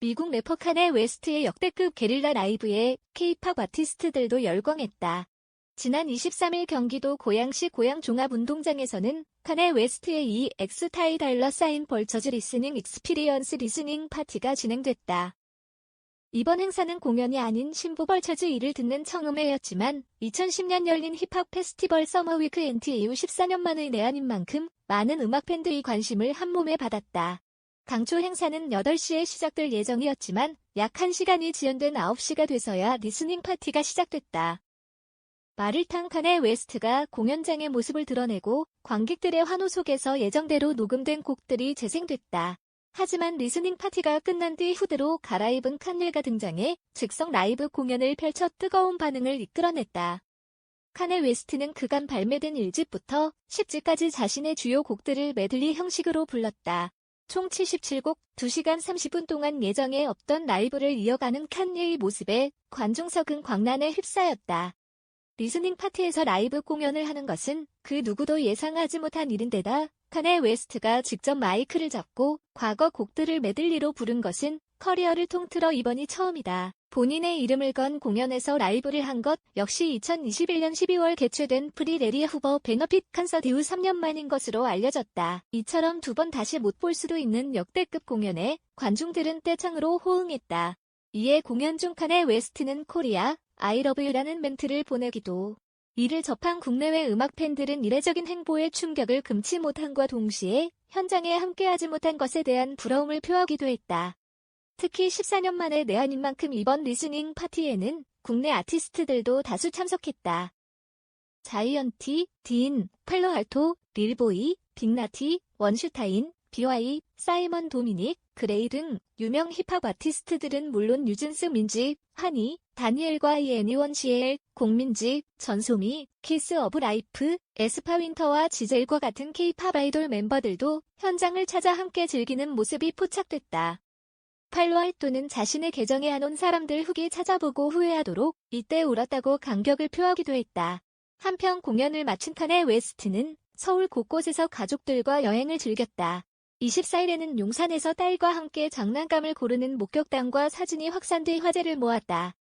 미국 래퍼 칸의 웨스트의 역대급 게릴라 라이브에 K-팝 아티스트들도 열광했다. 지난 23일 경기도 고양시 고양종합운동장에서는 칸의 웨스트의 이 엑스타이 달러 사인 벌처즈 리스닝 익스피리언스 리스닝 파티가 진행됐다. 이번 행사는 공연이 아닌 신부 벌처즈 일을 듣는 청음회였지만 2010년 열린 힙합 페스티벌 서머 위크 엔트 이후 14년 만의 내한인 만큼 많은 음악 팬들이 관심을 한몸에 받았다. 당초 행사는 8시에 시작될 예정이었지만 약 1시간이 지연된 9시가 돼서야 리스닝 파티가 시작됐다. 말을 탄 칸의 웨스트가 공연장의 모습을 드러내고 관객들의 환호 속에서 예정대로 녹음된 곡들이 재생됐다. 하지만 리스닝 파티가 끝난 뒤 후드로 갈아입은 칸릴가 등장해 즉석 라이브 공연을 펼쳐 뜨거운 반응을 이끌어냈다. 칸의 웨스트는 그간 발매된 1집부터 10집까지 자신의 주요 곡들을 메들리 형식으로 불렀다. 총 77곡, 2시간 30분 동안 예정에 없던 라이브를 이어가는 칸예의 모습에 관중석은 광란에 휩싸였다. 리스닝 파티에서 라이브 공연을 하는 것은 그 누구도 예상하지 못한 일인데다 칸의 웨스트가 직접 마이크를 잡고 과거 곡들을 메들리로 부른 것은 커리어를 통틀어 이번이 처음이다. 본인의 이름을 건 공연에서 라이브를 한 것 역시 2021년 12월 개최된 프리레리 후보 베너핏 콘서트 이후 3년 만인 것으로 알려졌다. 이처럼 두 번 다시 못 볼 수도 있는 역대급 공연에 관중들은 떼창으로 호응했다. 이에 공연 중 칸의 웨스트는 코리아, you라는 멘트를 보내기도 이를 접한 국내외 음악 팬들은 이례적인 행보에 충격을 금치 못한과 동시에 현장에 함께하지 못한 것에 대한 부러움을 표하기도 했다. 특히 14년 만에 내한인 만큼 이번 리스닝 파티에는 국내 아티스트들도 다수 참석했다. 자이언티, 딘, 팔로알토, 릴보이, 빅나티, 원슈타인, BY, 사이먼 도미닉, 그레이 등 유명 힙합 아티스트들은 물론 뉴진스 민지, 하니, 다니엘과 이애니원 시엘, 공민지, 전소미, 키스 오브 라이프, 에스파 윈터와 지젤과 같은 K-팝 아이돌 멤버들도 현장을 찾아 함께 즐기는 모습이 포착됐다. 팔로알토는 자신의 계정에 안 온 사람들 후기 찾아보고 후회하도록 이때 울었다고 감격을 표하기도 했다. 한편 공연을 마친 칸의 웨스트는 서울 곳곳에서 가족들과 여행을 즐겼다. 24일에는 용산에서 딸과 함께 장난감을 고르는 목격담과 사진이 확산돼 화제를 모았다.